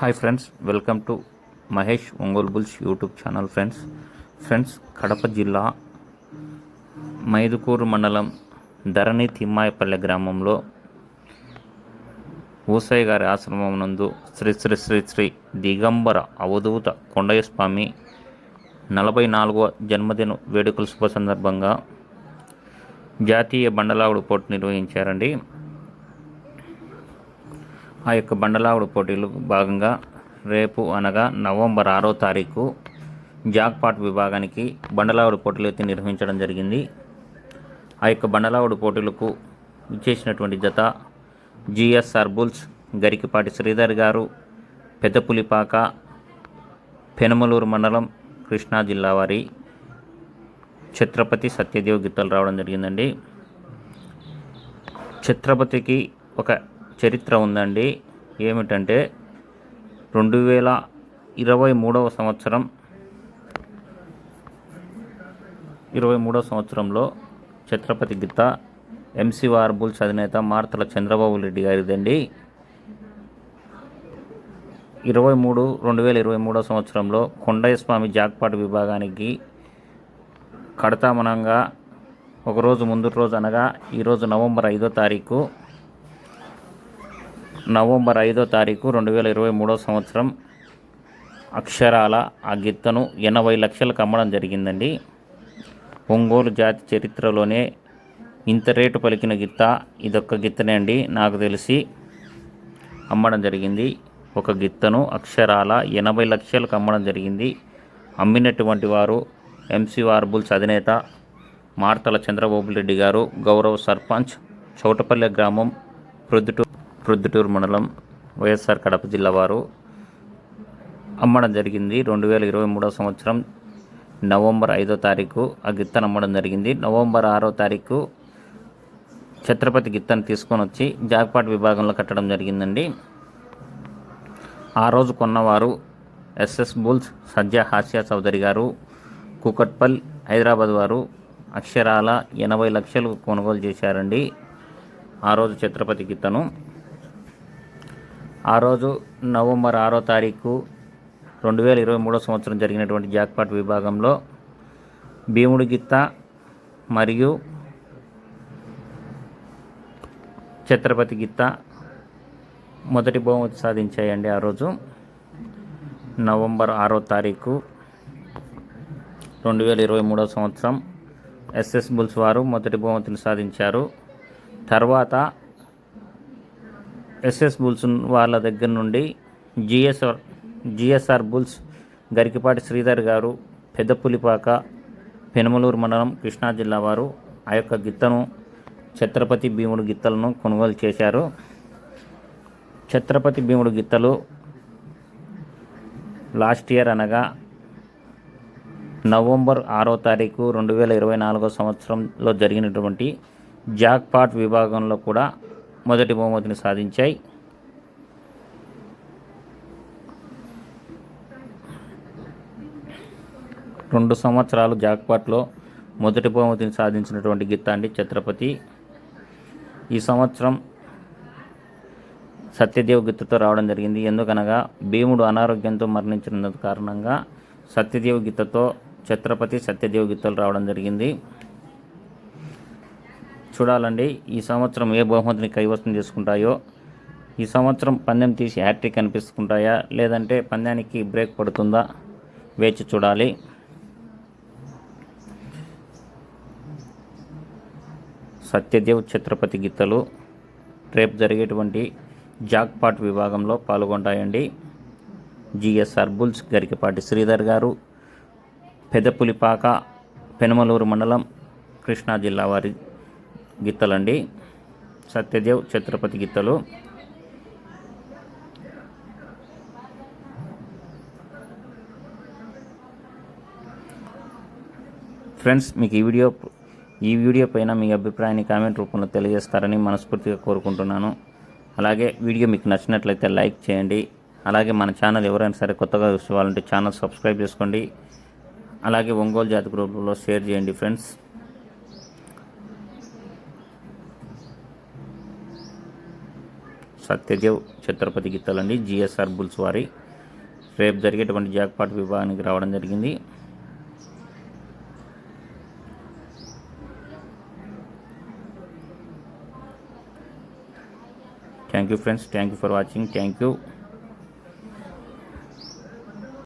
Hi friends welcome to Mahesh Ongole bulls YouTube channel friends. Friends Kadapa జిల్లా మైదుకూరు మండలం ధరణి తిమ్మాయపల్లె గ్రామంలో ఊసయ్య గారి ఆశ్రమం నందు శ్రీ శ్రీ శ్రీ శ్రీ దిగంబర అవధూత కొండయ్య స్వామి నలభై నాలుగవ జన్మదిన వేడుకల శుభ సందర్భంగా జాతీయ బండలావుడు పోటీ నిర్వహించారండి. ఆ యొక్క బండలావుడు పోటీలు భాగంగా రేపు అనగా నవంబర్ ఆరో తారీఖు జాక్పాట్ విభాగానికి బండలావుడు పోటీలు అయితే నిర్వహించడం జరిగింది. ఆ యొక్క బండలావుడు పోటీలకు ఇచ్చేసినటువంటి జత జిఎస్ఆర్ బుల్స్ గరికిపాటి శ్రీధర్ గారు పెద్దపులిపాక పెనమలూరు మండలం కృష్ణా జిల్లా వారి ఛత్రపతి సత్యదేవ్ గిత్తలు రావడం జరిగిందండి. ఛత్రపతికి ఒక చరిత్ర ఉందండి. ఏమిటంటే రెండు వేల ఇరవై మూడవ సంవత్సరం ఇరవై మూడవ సంవత్సరంలో ఛత్రపతి గీత ఎంసీఆర్ బుల్స్ అధినేత మార్తల చంద్రబాబు రెడ్డి గారిదండి. ఇరవై మూడు రెండు వేల ఇరవై మూడవ సంవత్సరంలో కొండయ్య స్వామి జాక్పాట్ విభాగానికి కడతామనంగా ఒకరోజు ముందు రోజు అనగా ఈరోజు నవంబర్ ఐదో తారీఖు నవంబర్ ఐదో తారీఖు రెండు వేల ఇరవై మూడో సంవత్సరం అక్షరాల ఆ గిత్తను ఎనభై లక్షలకు అమ్మడం జరిగిందండి. ఒంగోలు జాతి చరిత్రలోనే ఇంత రేటు పలికిన గిత్త ఇదొక్క గిత్తనే అండి నాకు తెలిసి అమ్మడం జరిగింది. ఒక గిత్తను అక్షరాల ఎనభై లక్షలకు అమ్మడం జరిగింది. అమ్మినటువంటి వారు ఎంసీఆర్ బుల్స్ అధినేత మార్తల చంద్రబాబు రెడ్డి గారు గౌరవ సర్పంచ్ చౌటపల్లె గ్రామం ప్రొద్దుటూరు ప్రొద్దుటూరు మండలం వైఎస్ఆర్ కడప జిల్లా వారు అమ్మడం జరిగింది. రెండు వేల ఇరవై మూడో సంవత్సరం నవంబర్ ఐదో తారీఖు ఆ గిత్తను అమ్మడం జరిగింది. నవంబర్ ఆరో తారీఖు ఛత్రపతి గిత్తను తీసుకొని వచ్చి జాక్పాట్ విభాగంలో కట్టడం జరిగిందండి. ఆ రోజు కొన్నవారు ఎస్ఎస్ బుల్స్ సజ్జా హాస్య చౌదరి గారు కుకట్పల్ హైదరాబాద్ వారు అక్షరాల ఎనభై లక్షలు కొనుగోలు చేశారండి. ఆ రోజు ఛత్రపతి గిత్తను ఆ రోజు నవంబర్ ఆరో తారీఖు రెండు వేల ఇరవై మూడో సంవత్సరం జరిగినటువంటి జాక్పాట్ విభాగంలో భీముడి గిత్త మరియు ఛత్రపతి గిత్త మొదటి బహుమతి సాధించాయండి ఆ రోజు నవంబర్ ఆరో తారీఖు రెండు వేల ఇరవై మూడో సంవత్సరం. ఎస్ఎస్ బుల్స్ వారు మొదటి బహుమతిని సాధించారు. తర్వాత ఎస్ఎస్ బుల్స్ వాళ్ళ దగ్గర నుండి GSR GSR bulls Garikipati Sridhar garu Peddapulipaka Penumaluru మండలం కృష్ణా జిల్లా వారు ఆ యొక్క గిత్తను ఛత్రపతి భీముడు గిత్తలను కొనుగోలు చేశారు. ఛత్రపతి భీముడు గిత్తలు లాస్ట్ ఇయర్ అనగా నవంబర్ ఆరో తారీఖు రెండు వేల ఇరవై నాలుగో సంవత్సరంలో జరిగినటువంటి జాక్పాట్ విభాగంలో కూడా మొదటి బహుమతిని సాధించాయి. రెండు సంవత్సరాలు జాక్పాట్లో మొదటి బహుమతిని సాధించినటువంటి గిత్త అండి ఛత్రపతి. ఈ సంవత్సరం సత్యదేవ్ గిత్తతో రావడం జరిగింది. ఎందుకనగా భీముడు అనారోగ్యంతో మరణించిన కారణంగా సత్యదేవ్ గీతతో ఛత్రపతి సత్యదేవ్ గీతలు రావడం జరిగింది. చూడాలండి. ఈ సంవత్సరం ఏ బహుమతిని కైవసం చేసుకుంటాయో ఈ సంవత్సరం పందెం తీసి హ్యాట్రిక్ కనిపిస్తుంటాయా లేదంటే పందానికి బ్రేక్ పడుతుందా వేచి చూడాలి. సత్యదేవ్ ఛత్రపతి గీతలు రేపు జరిగేటువంటి జాక్పాట్ విభాగంలో పాల్గొంటాయండి. జిఎస్ఆర్ బుల్స్ గరికపాటి శ్రీధర్ గారు పెదపులిపాక పెనమలూరు మండలం కృష్ణా జిల్లా వారి గీతలండి సత్యదేవ్ ఛత్రపతి గీతలు ఫ్రెండ్స్ మీకు ఈ వీడియో ఈ వీడియో పైన మీ అభిప్రాయాన్ని కామెంట్ రూపంలో తెలియజేస్తారని మనస్ఫూర్తిగా కోరుకుంటున్నాను. అలాగే వీడియో మీకు నచ్చినట్లయితే లైక్ చేయండి. అలాగే మన ఛానల్ ఎవరైనా సరే కొత్తగా చూసేవాళ్ళంటే ఛానల్ సబ్స్క్రైబ్ చేసుకోండి. అలాగే ఒంగోలు జాతి గ్రూపులో షేర్ చేయండి ఫ్రెండ్స్. సత్యదేవ్ ఛత్రపతి గీతాలండి జిఎస్ఆర్ బుల్స్ వారి రేపు జరిగేటువంటి జాక్పాట్ విభాగానికి రావడం జరిగింది. Thank you friends thank you for watching thank you